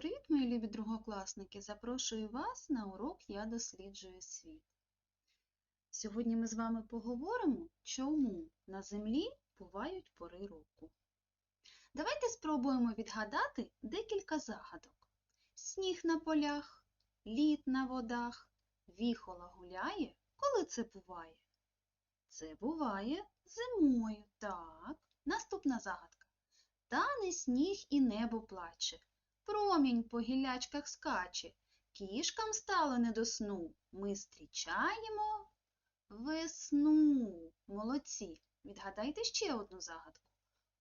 Привіт, мої любі другокласники! Запрошую вас на урок Я досліджую світ. Сьогодні ми з вами поговоримо, чому на землі бувають пори року. Давайте спробуємо відгадати декілька загадок. Сніг на полях, лід на водах, віхола гуляє, коли це буває? Це буває зимою, так. Наступна загадка. Тане сніг і небо плаче. Промінь по гілячках скаче, кішкам стало не до сну. Ми зустрічаємо весну. Молодці. Відгадайте ще одну загадку.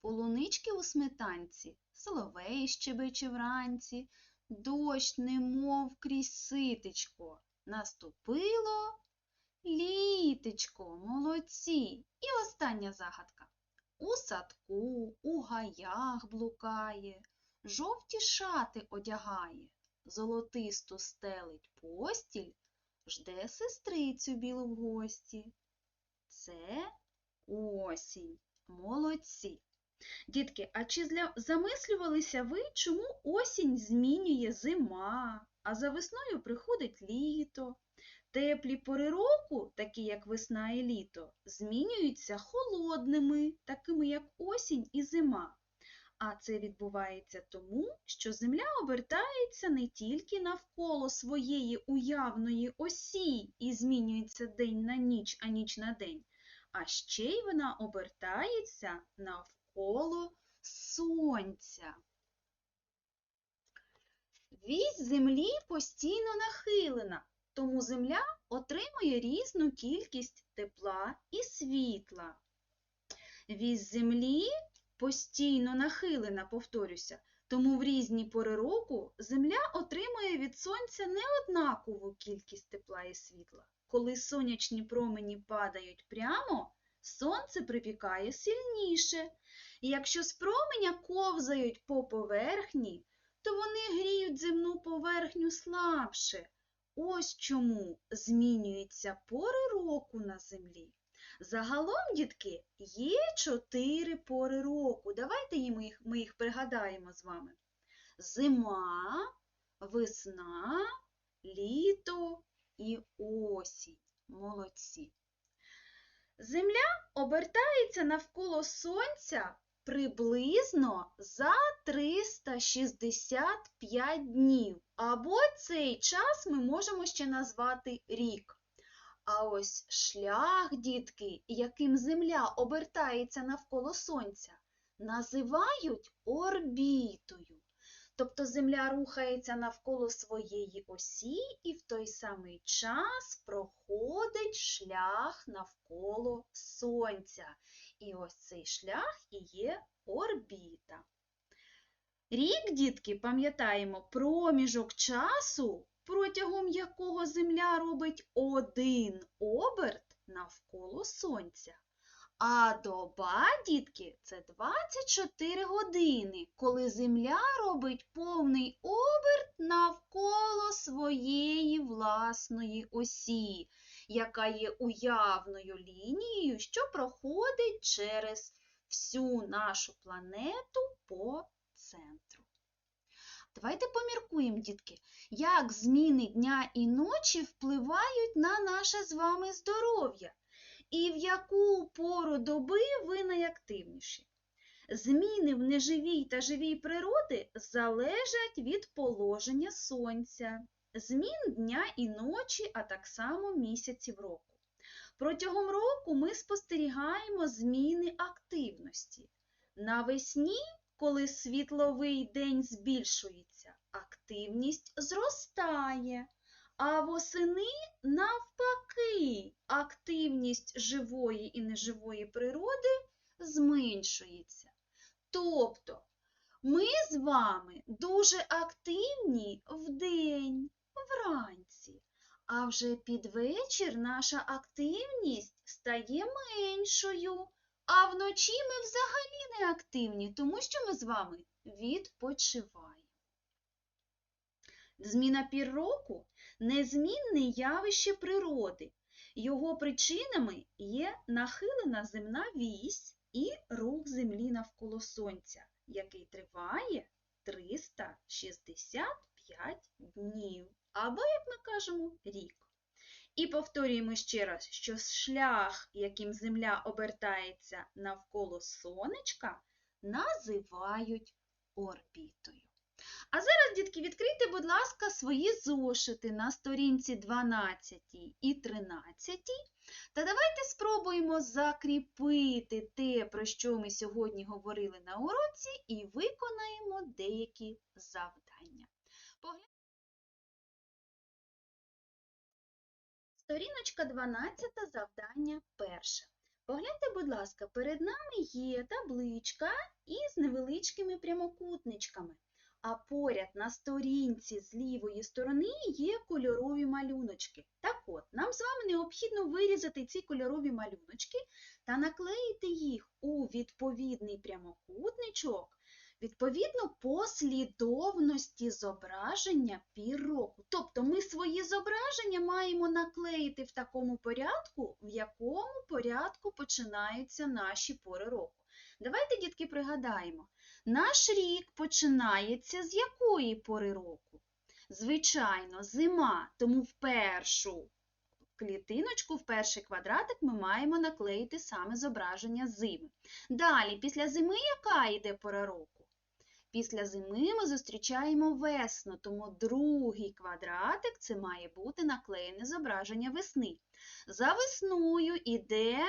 Полунички у сметанці, соловей щебече вранці, дощ немов крізь ситечко. Наступило літечко, молодці. І остання загадка. У садку, у гаях блукає, жовті шати одягає, золотисту стелить постіль, жде сестрицю білу в гості. Це осінь. Молодці. Дітки, а чи замислювалися ви, чому осінь змінює зима, а за весною приходить літо? Теплі пори року, такі як весна і літо, змінюються холодними, такими як осінь і зима. А це відбувається тому, що Земля обертається не тільки навколо своєї уявної осі і змінюється день на ніч, а ніч на день, а ще й вона обертається навколо Сонця. Вісь Землі постійно нахилена, тому Земля отримує різну кількість тепла і світла. Вісь Землі постійно нахилена, повторюся, тому в різні пори року Земля отримує від Сонця неоднакову кількість тепла і світла. Коли сонячні промені падають прямо, сонце припікає сильніше. І якщо з променя ковзають по поверхні, то вони гріють земну поверхню слабше. Ось чому змінюються пори року на землі. Загалом, дітки, є чотири пори року. Давайте їх, ми їх пригадаємо з вами. Зима, весна, літо і осінь. Молодці. Земля обертається навколо Сонця приблизно за 365 днів. Або цей час ми можемо ще назвати рік. А ось шлях, дітки, яким Земля обертається навколо Сонця, називають орбітою. Тобто Земля рухається навколо своєї осі і в той самий час проходить шлях навколо Сонця. І ось цей шлях і є орбіта. Рік, дітки, пам'ятаємо, проміжок часу, протягом якого Земля робить один оберт навколо Сонця. А доба, дітки, це 24 години, коли Земля робить повний оберт навколо своєї власної осі, яка є уявною лінією, що проходить через всю нашу планету по центру. Давайте поміркуємо, дітки, як зміни дня і ночі впливають на наше з вами здоров'я і в яку пору доби ви найактивніші. Зміни в неживій та живій природи залежать від положення сонця, змін дня і ночі, а так само місяців року. Протягом року ми спостерігаємо зміни активності. Навесні, коли світловий день збільшується, активність зростає, а восени навпаки активність живої і неживої природи зменшується. Тобто ми з вами дуже активні вдень, вранці, а вже під вечір наша активність стає меншою, а вночі ми взагалі не активні, тому що ми з вами відпочиваємо. Зміна пір року незмінне явище природи. Його причинами є нахилена земна вісь і рух Землі навколо Сонця, який триває 365 днів, або, як ми кажемо, рік. І повторюємо ще раз, що шлях, яким Земля обертається навколо сонечка, називають орбітою. А зараз, дітки, відкрийте, будь ласка, свої зошити на сторінці 12 і 13. Та давайте спробуємо закріпити те, про що ми сьогодні говорили на уроці, і виконаємо деякі завдання. Сторіночка 12, завдання перше. Погляньте, будь ласка, перед нами є табличка із невеличкими прямокутничками. А поряд на сторінці з лівої сторони є кольорові малюночки. Так от, нам з вами необхідно вирізати ці кольорові малюночки та наклеїти їх у відповідний прямокутничок, відповідно послідовності зображення пір року. Тобто ми свої зображення маємо наклеїти в такому порядку, в якому порядку починаються наші пори року. Давайте, дітки, пригадаємо. Наш рік починається з якої пори року? Звичайно, зима, тому в першу клітиночку, в перший квадратик ми маємо наклеїти саме зображення зими. Далі, після зими яка йде пора року? Після зими ми зустрічаємо весну, тому другий квадратик це має бути наклеєне зображення весни. За весною іде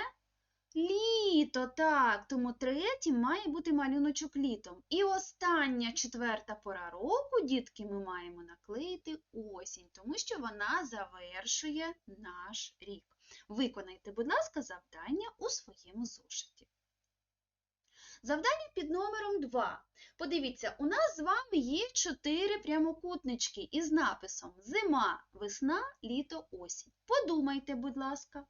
Літо, так, тому третім має бути малюночок літом. І остання четверта пора року, дітки, ми маємо наклеїти осінь, тому що вона завершує наш рік. Виконайте, будь ласка, завдання у своєму зошиті. Завдання під номером 2. Подивіться, у нас з вами є чотири прямокутнички із написом Зима, весна, літо, осінь. Подумайте, будь ласка.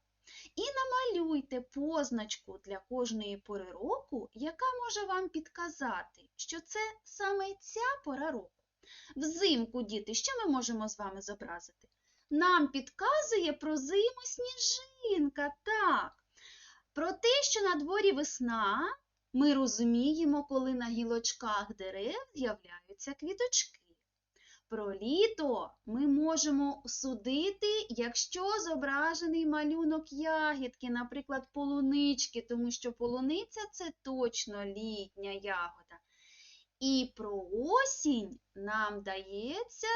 І намалюйте позначку для кожної пори року, яка може вам підказати, що це саме ця пора року. Взимку, діти, що ми можемо з вами зобразити? Нам підказує про зиму сніжинка, так. Про те, що на дворі весна, ми розуміємо, коли на гілочках дерев з'являються квіточки. Про літо ми можемо судити, якщо зображений малюнок ягідки, наприклад, полунички, тому що полуниця це точно літня ягода. І про осінь нам дається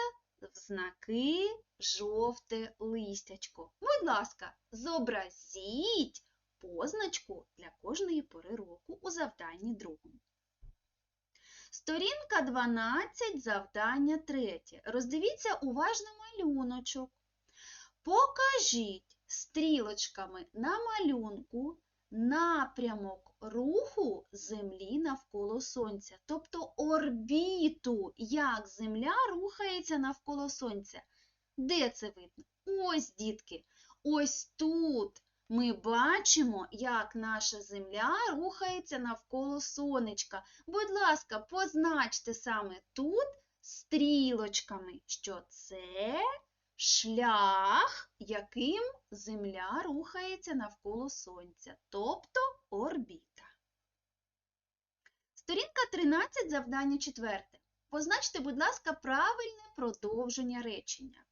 в знаки жовте листячко. Будь ласка, зобразіть позначку для кожної пори року у завданні другому. Сторінка 12, завдання 3. Роздивіться уважно малюночок. Покажіть стрілочками на малюнку напрямок руху Землі навколо Сонця, тобто орбіту, як Земля рухається навколо Сонця. Де це видно? Ось, дітки, ось тут ми бачимо, як наша Земля рухається навколо сонечка. Будь ласка, позначте саме тут стрілочками, що це шлях, яким Земля рухається навколо Сонця, тобто орбіта. Сторінка 13, завдання 4. Позначте, будь ласка, правильне продовження речення.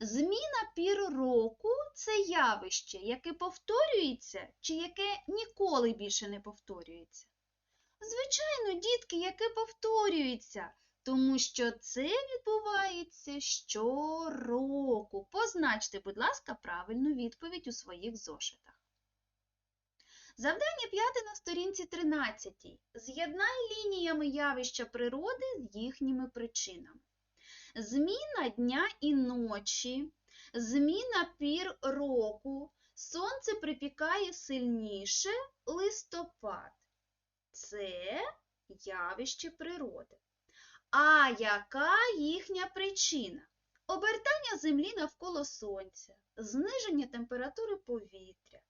Зміна пір року це явище, яке повторюється чи яке ніколи більше не повторюється. Звичайно, дітки, яке повторюється, тому що це відбувається щороку. Позначте, будь ласка, правильну відповідь у своїх зошитах. Завдання п'яте на сторінці 13. З'єднай лініями явища природи з їхніми причинами. Зміна дня і ночі, зміна пір року, сонце припікає сильніше листопад. Це явище природи. А яка їхня причина? Обертання землі навколо сонця, зниження температури повітря,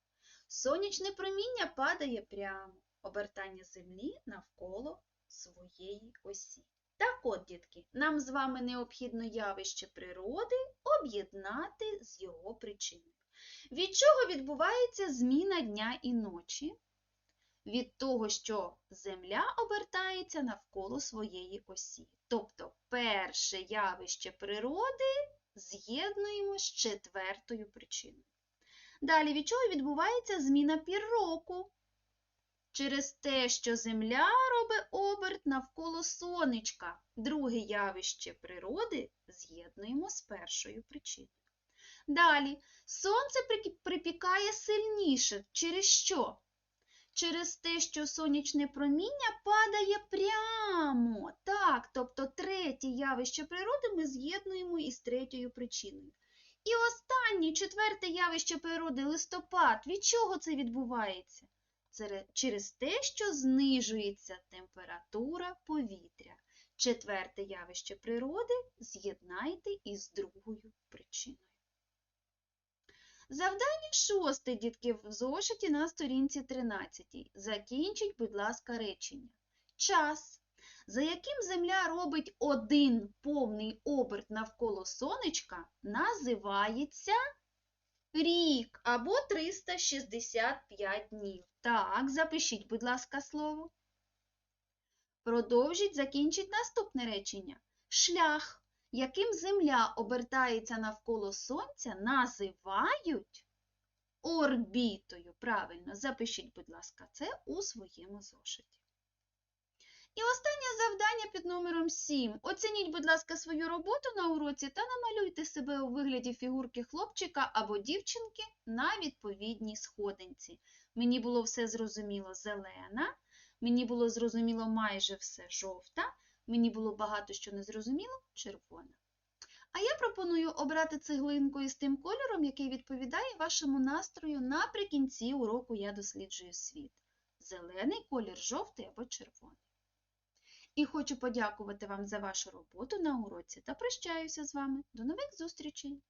сонячне проміння падає прямо, обертання землі навколо своєї осі. Так от, дітки, нам з вами необхідно явище природи об'єднати з його причиною. Від чого відбувається зміна дня і ночі? від того, що Земля обертається навколо своєї осі. Тобто перше явище природи з'єднуємо з четвертою причиною. Далі від чого відбувається зміна пір року? Через те, що Земля робить оберт навколо сонечка. Друге явище природи з'єднуємо з першою причиною. Далі сонце припікає сильніше. Через що? Через те, що сонячне проміння падає прямо. Так, тобто третє явище природи ми з'єднуємо із третьою причиною. І останнє, четверте явище природи листопад. Від чого це відбувається? Через те, що знижується температура повітря. Четверте явище природи з'єднайте із другою причиною. Завдання шосте, дітки, в зошиті на сторінці 13. Закінчіть, будь ласка, речення. Час, за яким Земля робить один повний оберт навколо сонечка, називається рік або 365 днів. Так, запишіть, будь ласка, слово. Продовжіть, закінчіть наступне речення. Шлях, яким Земля обертається навколо Сонця, називають орбітою. Правильно, запишіть, будь ласка, це у своєму зошиті. І останнє завдання під номером 7. Оцініть, будь ласка, свою роботу на уроці та намалюйте себе у вигляді фігурки хлопчика або дівчинки на відповідній сходинці. Мені було все зрозуміло зелена, мені було зрозуміло майже все жовта, мені було багато що не зрозуміло червона. А я пропоную обрати цеглинку із тим кольором, який відповідає вашому настрою наприкінці уроку Я досліджую світ. Зелений колір, жовтий або червоний. І хочу подякувати вам за вашу роботу на уроці та прощаюся з вами. До нових зустрічей!